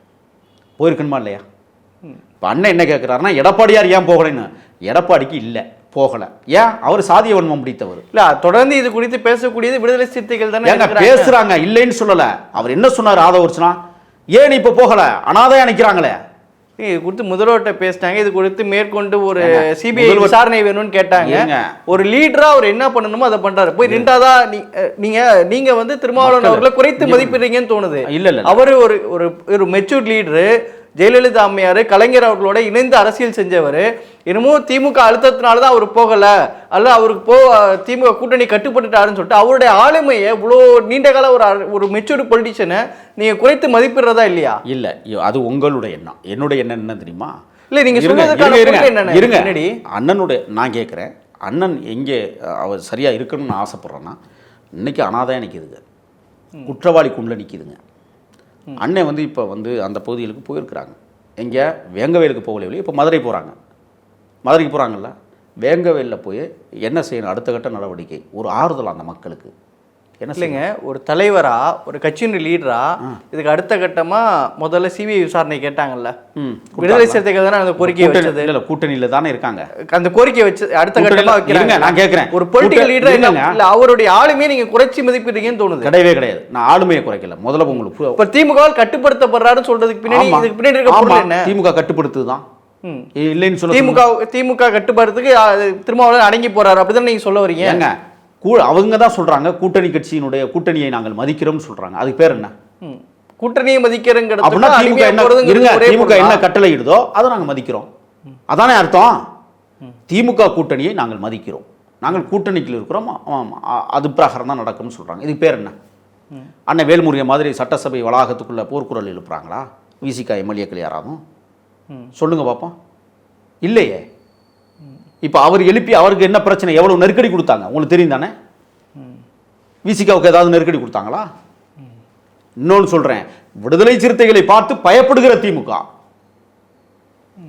போயிருக்கணுமா இல்லையா? இப்போ அண்ணன் என்ன கேட்குறாருன்னா எடப்பாடியார் ஏன் போகலைன்னு? எடப்பாடிக்கு இல்லை போகலை. ஏன்? அவர் சாதிய வன்மம் பிடித்தவர். இல்ல தொடர்ந்து இது குறித்து பேசக்கூடியது விடுதலை சிறுத்தைகள் தானே. பேசுறாங்க இல்லைன்னு சொல்லல. அவர் என்ன சொன்னார் ஆதவர்ச்சனா ஏன் இப்ப போகல? அனாதையா நிக்கிறாங்களே. இது குறித்து முதல்வர்கிட்ட பேசிட்டாங்க. இது குறித்து மேற்கொண்டு ஒரு சிபிஐ விசாரணை வேணும்னு கேட்டாங்க. ஒரு லீடரா அவர் என்ன பண்ணணுமோ அதை பண்றாரு. போய் நின்றாதா? நீ- அஹ், நீங்க நீங்க வந்து திருமாவளவன் அவர்களை குறைத்து மதிப்பிடுறீங்கன்னு தோணுது. இல்ல இல்ல அவரு ஒரு ஒரு மெச்சூர் லீடரு ஜெயலலிதா அம்மையார் கலைஞர் அவர்களோட இணைந்து அரசியல் செஞ்சவர். இன்னமும் திமுக அழுத்தத்தினால தான் அவர் போகல. அல்ல அவருக்கு போ திமுக கூட்டணி கட்டுப்பட்டுட்டாருன்னு சொல்லிட்டு அவருடைய ஆளுமையை இவ்வளோ நீண்ட கால ஒரு ஒரு மெச்சூர் பொலிட்டிஷியனை நீங்க குறைத்து மதிப்பிடுறதா இல்லையா? இல்ல அது உங்களுடைய எண்ணம். என்னுடைய எண்ணம் என்ன தெரியுமா? இல்ல நீங்க இருங்க, சொன்னதுக்கான இருங்க, அண்ணனுடைய நான் கேட்குறேன் அண்ணன் எங்கே அவர் சரியா இருக்கணும்னு ஆசைப்படுறேன்னா இன்னைக்கு அனாதையா நிற்கிதுங்க குற்றவாளி கும்பல நிற்கிதுங்க அண்ணன் வந்து இப்போ வந்து அந்த பகுதிகளுக்கு போயிருக்கிறாங்க. எங்கே வேங்கவேலுக்கு போகலையே இப்போ மதுரை போகிறாங்க மதுரைக்கு போகிறாங்கல்ல வேங்கவேலில் போய் என்ன செய்யணும்? அடுத்த கட்ட நடவடிக்கை. ஒரு ஆறுதல் அந்த மக்களுக்கு. என்ன? இல்லைங்க ஒரு தலைவரா ஒரு கட்சியின் லீடரா இதுக்கு அடுத்த கட்டமா முதல்ல சிபிஐ விசாரணை கேட்டாங்கல்ல. விடுதலை சிறுத்தைகள் தானே அந்த கோரிக்கையை கூட்டணி வச்சது? இல்லை கூட்டணியில் தானே இருக்காங்க. அந்த கோரிக்கையை வச்சு அடுத்த கூட்டணியில- கட்டமா வைக்கிறாங்க. நான் கேட்கிறேன். ஒரு பொலிட்டிக்கல் லீடர் இருங்க. இல்ல அவருடைய ஆளுமையை நீங்க குறைச்சி மதிப்பிடுறீங்கன்னு தோணுது. கிடையவே கிடையாது. நான் ஆளுமையை குறைக்கல. முதல்ல உங்களுக்கு இப்ப திமுக கட்டுப்படுத்தப்படுறாருன்னு சொல்றதுக்கு பின்னாடி. இதுக்கு பின்னாடி இருக்க என்ன? திமுக கட்டுப்படுத்துது தான். இல்லைன்னு சொல்ல திமுக திமுக கட்டுப்படுறதுக்கு திருமாவளவன் அடங்கி போறாரு. அப்படிதான் நீங்க சொல்ல வரீங்க? கூ அவங்க தான் சொல்றாங்க கூட்டணி கட்சியினுடைய கூட்டணியை நாங்கள் மதிக்கிறோம்னு சொல்றாங்க. அதுக்கு பேர் என்ன. கூட்டணியை மதிக்கிறங்கிறது அப்படின்னா திமுக என்ன இருங்க திமுக என்ன கட்டளை இடுதோ அதை நாங்கள் மதிக்கிறோம். அதானே அர்த்தம்? திமுக கூட்டணியை நாங்கள் மதிக்கிறோம். நாங்கள் கூட்டணிக்குள்ள இருக்கிறோம் அது பிரகாரம் தான் நடக்கும்னு சொல்றாங்க. இதுக்கு பேர் என்ன? அண்ணன் வேல்முருகன் மாதிரி சட்டசபை வளாகத்துக்குள்ள போர்க்குரல் எழுப்புறாங்களா? விசிகா எம்எல்ஏக்கள் யாராவது? சொல்லுங்க பார்ப்போம் இல்லையே. இப்போ அவர் எழுப்பி அவருக்கு என்ன பிரச்சனை? எவ்வளோ நெருக்கடி கொடுத்தாங்க? உங்களுக்கு தெரியும் தானே? விசிகாவுக்கு ஏதாவது நெருக்கடி கொடுத்தாங்களா? இன்னொன்று சொல்கிறேன் விடுதலை சிறுத்தைகளை பார்த்து பயப்படுகிற திமுக.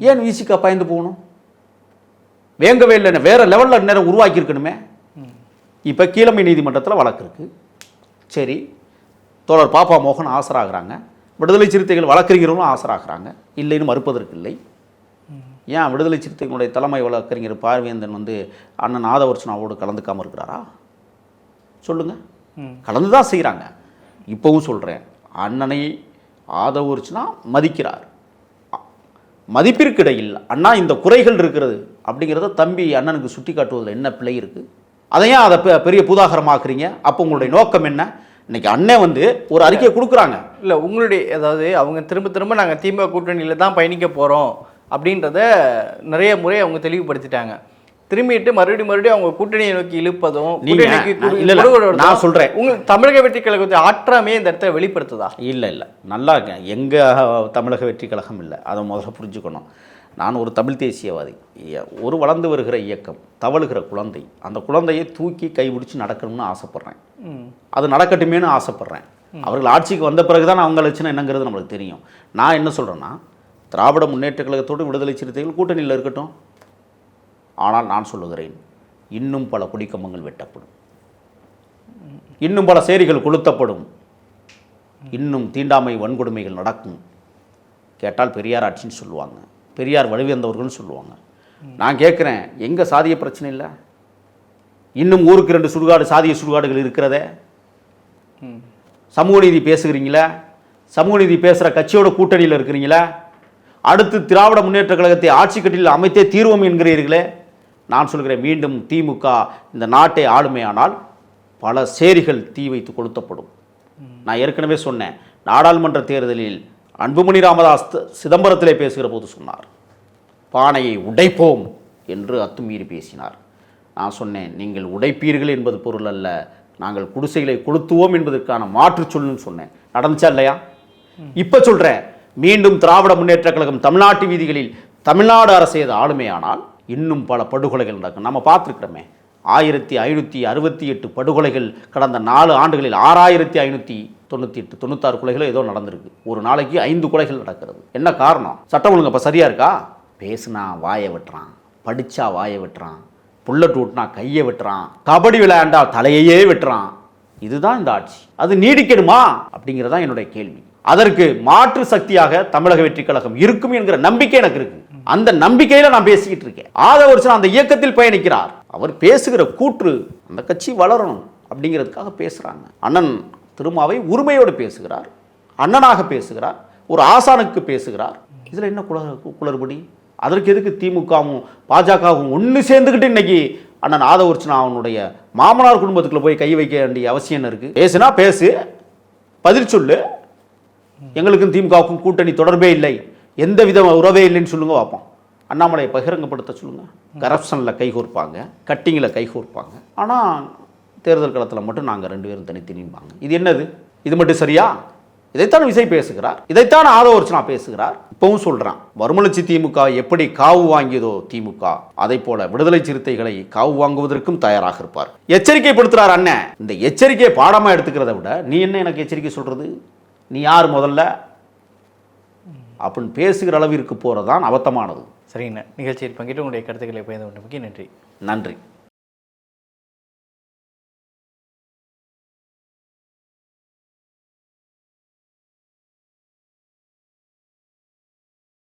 ஏன் விசிகா பயந்து போகணும்? வேங்கவே இல்லை வேற லெவலில் நேரம் உருவாக்கி இருக்கணுமே. இப்போ கீழமை நீதிமன்றத்தில் வழக்கு இருக்கு. சரி. தோழர் பாப்பா மோகன் ஆசராகிறாங்க. விடுதலை சிறுத்தைகள் வழக்கறிஞர்களும் ஆசராகிறாங்க. இல்லைன்னு மறுப்பதற்கு இல்லை. ஏன் விடுதலை சிறுத்தைகளுடைய தலைமை வழக்கறிஞர் பார்வேந்தன் வந்து அண்ணன் ஆதவர்ச்சனாவோடு கலந்துக்காமல் இருக்கிறாரா? சொல்லுங்க. கலந்து தான் செய்கிறாங்க இப்போவும் சொல்கிறேன் அண்ணனை ஆதவர்ச்சனா மதிக்கிறார். மதிப்பிற்கிடையில் அண்ணா இந்த குறைகள் இருக்கிறது அப்படிங்கிறத தம்பி அண்ணனுக்கு சுட்டி காட்டுவதில் என்ன பிழை இருக்குது அதை ஏன் அதை பெ- பெரிய புதாகரமாக்குறீங்க? அப்போ உங்களுடைய நோக்கம் என்ன? இன்னைக்கு அண்ணன் வந்து ஒரு அறிக்கை கொடுக்குறாங்க. இல்ல உங்களுடைய அதாவது அவங்க திரும்ப திரும்ப நாங்க திமுக கூட்டணியில தான் பயணிக்க போறோம். அப்படின்றத நிறைய முறை அவங்க தெளிவுபடுத்திட்டாங்க. திரும்பிட்டு மறுபடியும் மறுபடியும் அவங்க கூட்டணியை நோக்கி இழுப்பதும் நான் கு- இல்ல, இல்ல, குரல் கொடுப்பதும் நான் சொல்றேன். உங்க தமிழக வெற்றி கழகத்தை ஆற்றாமே இந்த இடத்த வெளிப்படுத்துதா? இல்லை இல்லை. நல்லா இருக்கேன். எங்கள் தமிழக வெற்றி கழகம் இல்லை. அதை முதல்ல புரிஞ்சுக்கணும். நான் ஒரு தமிழ் தேசியவாதி. ஒரு வளர்ந்து வருகிற இயக்கம் தவழுகிற குழந்தை அந்த குழந்தையை தூக்கி கைபிடிச்சு நடக்கணும்னு ஆசைப்பட்றேன். அது நடக்கட்டுமேனு ஆசைப்பட்றேன். அவர்கள் ஆட்சிக்கு வந்த பிறகு தான் அவங்க லட்சணம் என்னங்கிறது நம்மளுக்கு தெரியும். நான் என்ன சொல்கிறேன்னா திராவிட முன்னேற்ற கழகத்தோடு விடுதலை சிறுத்தைகள் கூட்டணியில் இருக்கட்டும். ஆனால் நான் சொல்லுகிறேன் இன்னும் பல குடிக்கம்பங்கள் வெட்டப்படும். இன்னும் பல சேரிகள் கொளுத்தப்படும். இன்னும் தீண்டாமை வன்கொடுமைகள் நடக்கும். கேட்டால் பெரியார் ஆட்சின்னு சொல்லுவாங்க. பெரியார் வலுவேந்தவர்கள்னு சொல்லுவாங்க. நான் கேட்குறேன் எங்கே சாதிய பிரச்சனை இல்லை? இன்னும் ஊருக்கு ரெண்டு சுடுகாடு சாதிய சுடுகாடுகள் இருக்கிறதே? சமூக நீதி பேசுகிறீங்களா? சமூக நீதி பேசுகிற கட்சியோட கூட்டணியில் இருக்கிறீங்களா? அடுத்து திராவிட முன்னேற்ற கழகத்தை ஆட்சி கட்டில் அமைத்தே தீர்வோம் என்கிறீர்களே. நான் சொல்கிறேன் மீண்டும் திமுக இந்த நாட்டை ஆளுமையானால் பல சேரிகள் தீ வைத்து கொளுத்தப்படும். நான் ஏற்கனவே சொன்னேன் நாடாளுமன்ற தேர்தலில் அன்புமணி ராமதாஸ் சிதம்பரத்திலே பேசுகிற போது சொன்னார் பானையை உடைப்போம் என்று அத்துமீறி பேசினார். நான் சொன்னேன் நீங்கள் உடைப்பீர்கள் என்பது பொருள் அல்ல நாங்கள் குடிசைகளை கொளுத்துவோம் என்பதற்கான மாற்றுச் சொல்லுன்னு சொன்னேன். நடந்துச்சா இல்லையா? இப்போ சொல்கிறேன் மீண்டும் திராவிட முன்னேற்ற கழகம் தமிழ்நாட்டு வீதிகளில் தமிழ்நாடு அரசு இது ஆளுமையானால் இன்னும் பல படுகொலைகள் நடக்கும். நம்ம பார்த்துருக்கிறோமே ஆயிரத்தி ஐநூற்றி அறுபத்தி எட்டு படுகொலைகள் கடந்த நாலு ஆண்டுகளில் ஆறாயிரத்தி ஐநூற்றி தொண்ணூற்றி எட்டு தொண்ணூத்தாறு கொலைகளோ ஏதோ நடந்திருக்கு. ஒரு நாளைக்கு ஐந்து கொலைகள் நடக்கிறது. என்ன காரணம்? சட்டம் ஒழுங்கு அப்போ சரியாக இருக்கா? பேசுனா வாயை வெட்டுறான் படித்தா வாயை வெட்டுறான் புல்லட் ஊட்டினா கையை வெட்டுறான் கபடி விளையாண்டா தலையையே வெட்டுறான். இதுதான் இந்த ஆட்சி. அது நீடிக்கணுமா? அப்படிங்கிறதான் என்னுடைய கேள்வி. அதற்கு மாற்று சக்தியாக தமிழக வெற்றி கழகம் இருக்கும் என்கிற நம்பிக்கை எனக்கு இருக்கு. அந்த நம்பிக்கையில நான் பேசிக்கிட்டு இருக்கேன். ஆதவர்ஷன் அந்த இயக்கத்தில் பயணிக்கிறார். அவர் பேசுகிற கூற்று அந்த கட்சி வளரணும் அப்படிங்கிறதுக்காக பேசுறாங்க. அண்ணன் திருமாவை உரிமையோடு பேசுகிறார். அண்ணனாக பேசுகிறார். ஒரு ஆசானுக்கு பேசுகிறார். இதுல என்ன குள குளறுபடி? அதற்கு எதுக்கு திமுகவும் பாஜகவும் ஒன்று சேர்ந்துக்கிட்டு இன்னைக்கு அண்ணன் ஆதவர்ச்சனா அவனுடைய மாமனார் குடும்பத்துக்குள்ள போய் கை வைக்க வேண்டிய அவசியம் என்ன இருக்கு? பேசுனா பேசு பதில் சொல்லு எங்களுக்கும் திமுகவுக்கும் கூட்டணி தொடர்பே இல்லை. எந்த வித உறவே இல்லைன்னு சொல்லுங்க பார்ப்போம். அண்ணாமலையை பகிரங்கப்படுத்த சொல்லுங்கள் கரப்ஷனில் கைகோர்ப்பாங்க கட்டிங்கில் கைகோர்ப்பாங்க ஆனால் தேர்தல் களத்தில் மட்டும் நாங்கள் ரெண்டு பேரும் தனி திணிப்பாங்க இது என்னது? இது மட்டும் சரியா? இதைத்தான் விஜய் பேசுகிறார். இதைத்தான் ஆதவர்ச்சனா பேசுகிறார். இப்பவும் சொல்கிறான் மறுமலர்ச்சி திமுக எப்படி காவு வாங்கியதோ திமுக அதை போல விடுதலை சிறுத்தைகளை காவு வாங்குவதற்கும் தயாராக இருப்பார். எச்சரிக்கைப்படுத்துறார் அண்ணன். இந்த எச்சரிக்கையை பாடமாக எடுத்துக்கிறத விட நீ என்ன எனக்கு எச்சரிக்கை சொல்றது? நீ யார் முதல்ல? அப்படின்னு பேசுகிற அளவிற்கு போறதுதான் அபத்தமானது. சரிங்கண்ணா. நிகழ்ச்சியில் பங்கிட்டு உங்களுடைய கருத்துக்களை பயந்து கொண்டமைக்கு நன்றி. நன்றி.